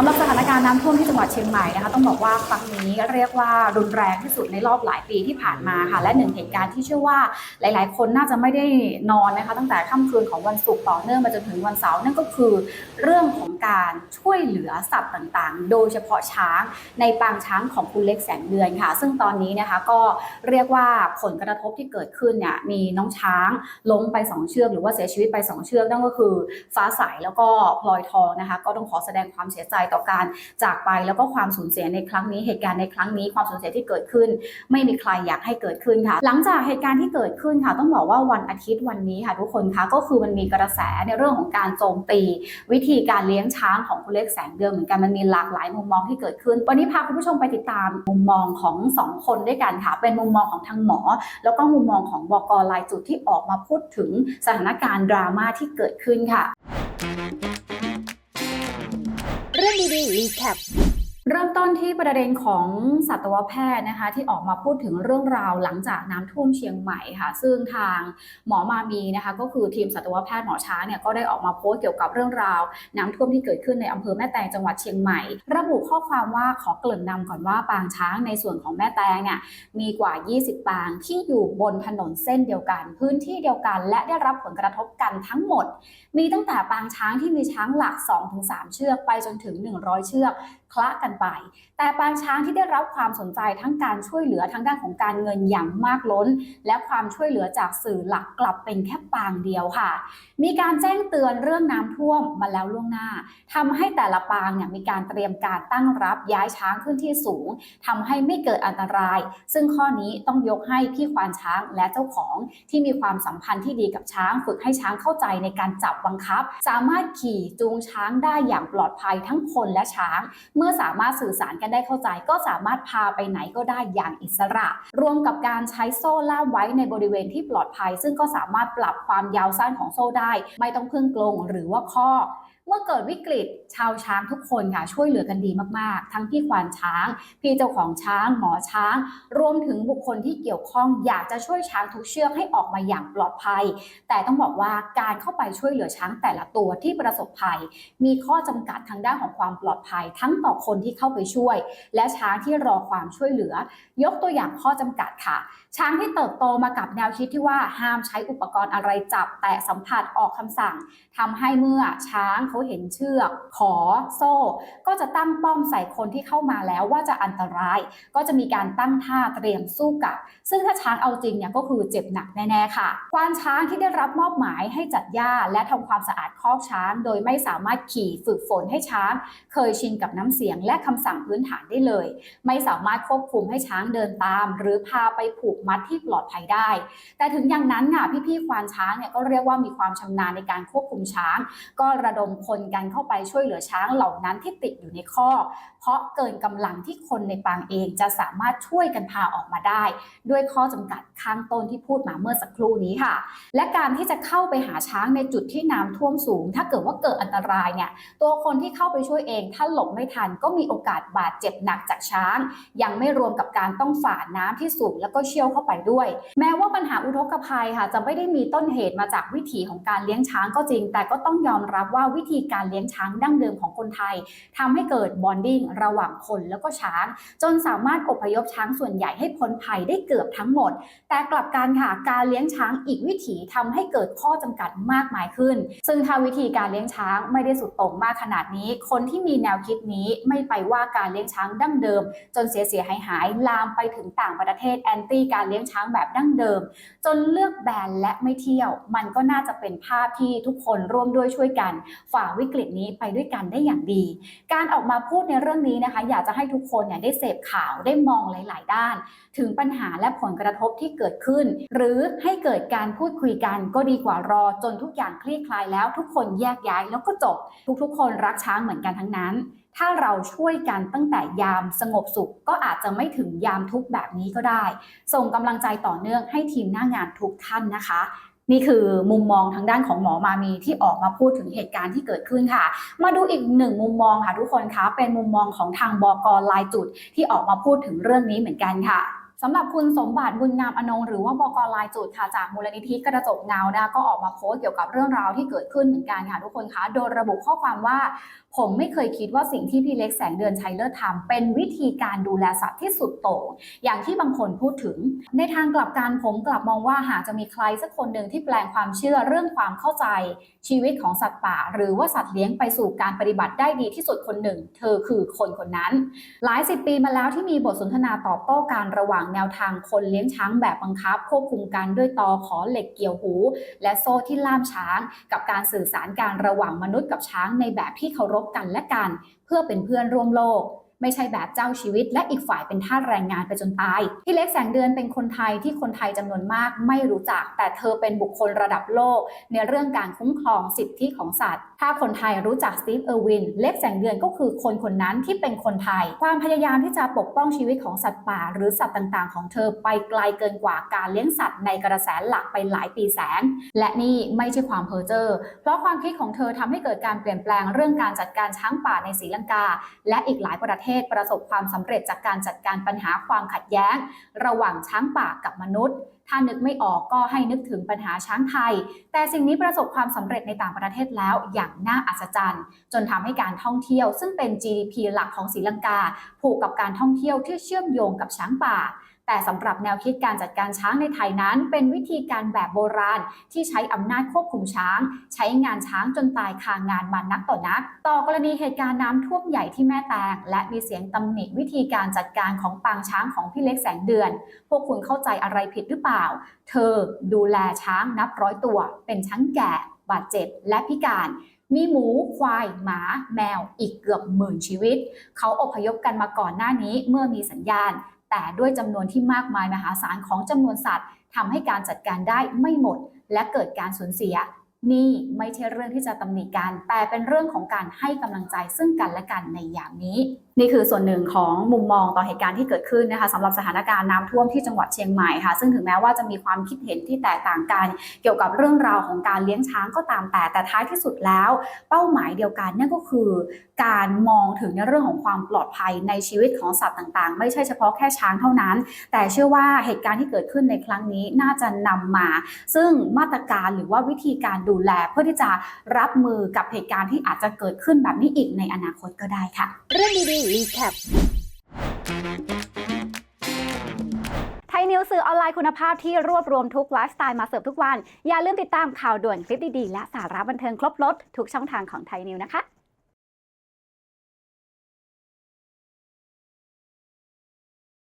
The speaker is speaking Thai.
สำหรับสถานการณ์น้ำท่วมที่จังหวัดเชียงใหม่นะคะต้องบอกว่าครั้งนี้เรียกว่ารุนแรงที่สุดในรอบหลายปีที่ผ่านมาค่ะ และหนึ่งเหตุการณ์ที่เชื่อว่าหลาย ๆ คนน่าจะไม่ได้นอนนะคะ ตั้งแต่ค่ำคืนของวันศุกร์ต่อเนื่องมาจนถึงวันเสาร์นั่นก็คือ เรื่องของการช่วยเหลือสัตว์ต่างๆ โดยเฉพาะช้างในปางช้างของคุณเล็กแสงเดือนค่ะ ซึ่งตอนนี้นะคะก็เรียกว่าผลกระทบที่เกิดขึ้นเนี่ยมีน้องช้างล้มไปสองเชือก หรือว่าเสียชีวิตไปสองเชือกนั่นก็คือฟ้าใสแล้วก็พลอยทองนะคะ ก็ต้องขอแสดงความเสียใจต่อการจากไปแล้วก็ความสูญเสียในครั้งนี้เหตุการณ์ในครั้งนี้ความสูญเสียที่เกิดขึ้น ไม่มีใครอยากให้เกิดขึ้นค่ะ หลังจากเหตุการณ์ที่เกิดขึ้นค่ะ ต้องบอกว่าวันอาทิตย์วันนี้ค่ะทุกคนคะก็คือมันมีกระแสในเรื่องของการโจมตี วิธีการเลี้ยงช้างของคุณเล็กแสงเดือนเหมือนกันมันมีหลากหลายมุมมองที่เกิดขึ้น วันนี้พาคุณผู้ชมไปติดตามมุมมองของสองคนด้วยกันค่ะเป็นมุมมองของทางหมอ แล้วก็มุมมองของบกรายจุดที่ออกมาพูดถึงสถานการณ์ดราม่าที่เกิดขึ้นค่ะ recap. เริ่มต้นที่ประเด็นของสัตวแพทย์นะคะที่ออกมาพูดถึงเรื่องราวหลังจากน้ำท่วมเชียงใหม่ค่ะซึ่งทางหมอมามีนะคะก็คือทีมสัตวแพทย์หมอช้างเนี่ยก็ได้ออกมาโพสต์เกี่ยวกับเรื่องราว น้ำท่วมที่เกิดขึ้นในอำเภอแม่แตงจังหวัดเชียงใหม่ ระบุข้อความว่าขอเกริ่นนำก่อนว่าปางช้างในส่วนของแม่แตงเนี่ยมีกว่า 20 ปางที่อยู่บนถนนเส้นเดียวกัน พื้นที่เดียวกันและได้รับผลกระทบกันทั้งหมด มีตั้งแต่ปางช้างที่มีช้างหลัก 2-3 เชือกไปจนถึง 100 เชือกคละกันไป แต่ปางช้างที่ได้รับความสนใจทั้งการช่วยเหลือทั้งด้านของการเงินอย่างมากล้น และความช่วยเหลือจากสื่อหลักกลับเป็นแค่ปางเดียวค่ะ มีการแจ้งเตือนเรื่องน้ำท่วมมาแล้วล่วงหน้าทำให้แต่ละปางเนี่ยมีการเตรียมการตั้งรับย้ายช้างขึ้นที่สูงทำให้ไม่เกิดอันตราย ซึ่งข้อนี้ต้องยกให้พี่ควานช้างและเจ้าของที่มีความสัมพันธ์ที่ดีกับช้างฝึกให้ช้างเข้าใจในการจับบังคับ สามารถขี่จูงช้างได้อย่างปลอดภัยทั้งคนและช้าง เมื่อสามารถสื่อสารกันได้เข้าใจ ก็สามารถพาไปไหนก็ได้อย่างอิสระ รวมกับการใช้โซ่ล่ามไว้ในบริเวณที่ปลอดภัย ซึ่งก็สามารถปรับความยาวสั้นของโซ่ได้ ไม่ต้องพึ่งกรงหรือว่าข้อเมื่อเกิดวิกฤตชาวช้างทุกคนค่ะช่วยเหลือกันดีมากๆ ทั้งพี่ควานช้าง พี่เจ้าของช้าง หมอช้าง รวมถึงบุคคลที่เกี่ยวข้องอยากจะช่วยช้างทุกเชือกให้ออกมาอย่างปลอดภัย แต่ต้องบอกว่าการเข้าไปช่วยเหลือช้างแต่ละตัวที่ประสบภัย มีข้อจำกัดทางด้านของความปลอดภัย ทั้งต่อคนที่เข้าไปช่วย และช้างที่รอความช่วยเหลือ ยกตัวอย่างข้อจำกัดค่ะ ช้างที่เติบโตมากับแนวคิดที่ว่าห้ามใช้อุปกรณ์อะไรจับ แต่สัมผัสออกคำสั่งทำให้เมื่อช้างเขาเห็นเชือก ขอโซ่ ก็จะตั้งป้อมใส่คนที่เข้ามาแล้วว่าจะอันตราย ก็จะมีการตั้งท่าเตรียมสู้กับ ซึ่งถ้าช้างเอาจริงเนี่ยก็คือเจ็บหนักแน่ๆค่ะควานช้างที่ได้รับมอบหมายให้จัดหญ้าและทำความสะอาดคอกช้าง โดยไม่สามารถขี่ฝึกฝนให้ช้าง เคยชินกับน้ำเสียงและคคำสั่งพื้นฐานได้เลย ไม่สามารถควบคุมให้ช้างเดินตาม หรือพาไปผูกมัดที่ปลอดภัยได้ แต่ถึงอย่างนั้นค่ะพี่ๆควานช้างเนี่ยก็เรียกว่ามีความชำนาญในการควบคุมช้าง ก็ระดมคนกันเข้าไปช่วยเหลือช้างเหล่านั้นที่ติดอยู่ในข้อกเพราะเกินกำลังที่คนในปางเองจะสามารถช่วยกันพาออกมาได้ ด้วยข้อจำกัดข้างต้นที่พูดมาเมื่อสักครู่นี้ค่ะ และการที่จะเข้าไปหาช้างในจุดที่น้ำท่วมสูง ถ้าเกิดว่าเกิดอันตรายเนี่ยตัวคนที่เข้าไปช่วยเองถ้าหลบไม่ทันก็มีโอกาสบาดเจ็บหนักจากช้าง ยังไม่รวมกับการต้องฝ่าน้ำที่สูงแล้วก็เชี่ยวเข้าไปด้วย แม้ว่าปัญหาอุทกภัยค่ะจะไม่ได้มีต้นเหตุมาจากวิถีของการเลี้ยงช้างก็จริง แต่ก็ต้องยอมรับว่าวิธีการเลี้ยงช้างดั้งเดิมของคนไทยทำให้เกิดบอนดิ้งระหว่างคนแล้วก็ช้าง จนสามารถอพยพช้างส่วนใหญ่ให้พ้นภัยได้เกือบทั้งหมด แต่กลับกันค่ะการเลี้ยงช้างอีกวิถีทำให้เกิดข้อจำกัดมากมายขึ้น ซึ่งถ้าวิธีการเลี้ยงช้างไม่ได้สุดโต่งมากขนาดนี้ คนที่มีแนวคิดนี้ไม่ไปว่าการเลี้ยงช้างดั้งเดิม จนเสียเสียหายหายลามไปถึงต่างประเทศแอนตี้การเลี้ยงช้างแบบดั้งเดิม จนเลือกแบนและไม่เที่ยว มันก็น่าจะเป็นภาพที่ทุกคนร่วมด้วยช่วยกัน ฝ่าวิกฤตนี้ไปด้วยกันได้อย่างดี การออกมาพูดในเรื่องนี้นะคะ อยากจะให้ทุกคนเนี่ยได้เสพข่าวได้มองหลาย ๆ ด้าน ถึงปัญหาและผลกระทบที่เกิดขึ้น หรือให้เกิดการพูดคุยกันก็ดีกว่ารอจนทุกอย่างคลี่คลายแล้วทุกคนแยกย้ายแล้วก็จบ ทุกๆ คนรักช้างเหมือนกันทั้งนั้น ถ้าเราช่วยกันตั้งแต่ยามสงบสุข ก็อาจจะไม่ถึงยามทุกแบบนี้ก็ได้ ส่งกำลังใจต่อเนื่องให้ทีมหน้างานทุกท่านนะคะ นี่คือมุมมองทางด้านของหมอมามีที่ออกมาพูดถึงเหตุการณ์ที่เกิดขึ้นค่ะ มาดูอีกหนึ่งมุมมองค่ะทุกคนคะเป็นมุมมองของทางบกลายจุดที่ออกมาพูดถึงเรื่องนี้เหมือนกันค่ะ สำหรับคุณสมบัติบุญงามอนงหรือว่าบกลายจุดค่ะจากมูลนิธิกระจกเงานะคะก็ออกมาโพสต์เกี่ยวกับเรื่องราวที่เกิดขึ้นเหมือนกันค่ะทุกคนคะโดยระบุข้อความว่า ผมไม่เคยคิดว่าสิ่งที่พี่เล็กแสงเดือนชัยเลิศทำเป็นวิธีการดูแลสัตว์ที่สุดโต่งอย่างที่บางคนพูดถึง ในทางกลับกันผมกลับมองว่าหากจะมีใครสักคนหนึ่งที่แปลงความเชื่อเรื่องความเข้าใจ ชีวิตของสัตว์ป่า หรือว่าสัตว์เลี้ยงไปสู่การปฏิบัติได้ดีที่สุดคนหนึ่ง เธอคือคนคนนั้น หลายสิบปีมาแล้วที่มีบทสนทนาตอบโต้การระหว่างแนวทางคนเลี้ยงช้างแบบบังคับ ควบคุมกันด้วยตอขอเหล็กเกี่ยวหู และโซ่ที่ล่ามช้าง กับการสื่อสารการระหว่างมนุษย์กับช้างในแบบที่เคารพกันและกัน เพื่อเป็นเพื่อนร่วมโลก ไม่ใช่แบบเจ้าชีวิต และอีกฝ่ายเป็นทาสแรงงานไปจนตาย พี่เล็กแสงเดือนเป็นคนไทยที่คนไทยจำนวนมากไม่รู้จัก แต่เธอเป็นบุคคลระดับโลก ในเรื่องการคุ้มครองสิทธิของสัตว์ ถ้าคนไทยรู้จักสตีฟเออร์วิน เล็กแสงเดือนก็คือคนคนนั้นที่เป็นคนไทย ความพยายามที่จะปกป้องชีวิตของสัตว์ป่า หรือสัตว์ต่างๆ ของเธอไปไกลเกินกว่าการเลี้ยงสัตว์ในกระแสหลักไปหลายปีแสง และนี่ไม่ใช่ความเพ้อเจ้อเพราะความคิดของเธอทำให้เกิดการเปลี่ยนแปลงเรื่องการจัดการช้างป่าในศรีลังกา และอีกหลายประเทศประสบความสำเร็จจากการจัดการปัญหาความขัดแย้ง ระหว่างช้างป่ากับมนุษย์ ถ้านึกไม่ออกก็ให้นึกถึงปัญหาช้างไทย แต่สิ่งนี้ประสบความสำเร็จในต่างประเทศแล้วอย่างน่าอัศจรรย์ จนทำให้การท่องเที่ยว ซึ่งเป็น GDP หลักของศรีลังกาผูกกับการท่องเที่ยวที่เชื่อมโยงกับช้างป่า แต่สำหรับแนวคิดการจัดการช้างในไทยนั้น เป็นวิธีการแบบโบราณ ที่ใช้อำนาจควบคุมช้าง ใช้งานช้างจนตายคางานมานักต่อนัก ต่อกรณีเหตุการณ์น้ำท่วมใหญ่ที่แม่แตง และมีเสียงตำหนิวิธีการจัดการของปางช้างของพี่เล็กแสงเดือน พวกคุณเข้าใจอะไรผิดหรือเปล่า เธอดูแลช้างนับร้อยตัว เป็นช้างแก่ บาดเจ็บ และพิการมีหมู ควาย หมา แมว อีกเกือบหมื่นชีวิต เขาอพยพกันมาก่อนหน้านี้เมื่อมีสัญญาณ แต่ด้วยจำนวนที่มากมายมหาศาลของจำนวนสัตว์ทำให้การจัดการได้ไม่หมด และเกิดการสูญเสีย นี่ไม่ใช่เรื่องที่จะตำหนิกันแต่เป็นเรื่องของการให้กำลังใจซึ่งกันและกันในยามนี้ นี่คือส่วนหนึ่งของมุมมองต่อเหตุการณ์ที่เกิดขึ้นนะคะสำหรับสถานการณ์น้ำท่วมที่จังหวัดเชียงใหม่ค่ะ ซึ่งถึงแม้ว่าจะมีความคิดเห็นที่แตกต่างกัน เกี่ยวกับเรื่องราวของการเลี้ยงช้างก็ตามแต่แต่ท้ายที่สุดแล้ว เป้าหมายเดียวกันนั่นก็คือ การมองถึงในเรื่องของความปลอดภัยในชีวิตของสัตว์ต่างๆ ไม่ใช่เฉพาะแค่ช้างเท่านั้น แต่เชื่อว่าเหตุการณ์ที่เกิดขึ้นในครั้งนี้น่าจะนำมา ซึ่งมาตรการหรือว่าวิธีการดูแลเพื่อที่จะรับมือกับเหตุการณ์ที่อาจจะเกิดขึ้นแบบนี้อีกในอนาคตก็ได้ค่ะ เรื่องดีรีแคปไทยนิวสื่อออนไลน์คุณภาพที่รวบรวมทุกไลฟ์สไตล์มาเสิร์ฟทุกวัน อย่าลืมติดตามข่าวด่วนคลิปดีๆ และสาระบันเทิงครบรถทุกช่องทางของไทยนิวนะคะ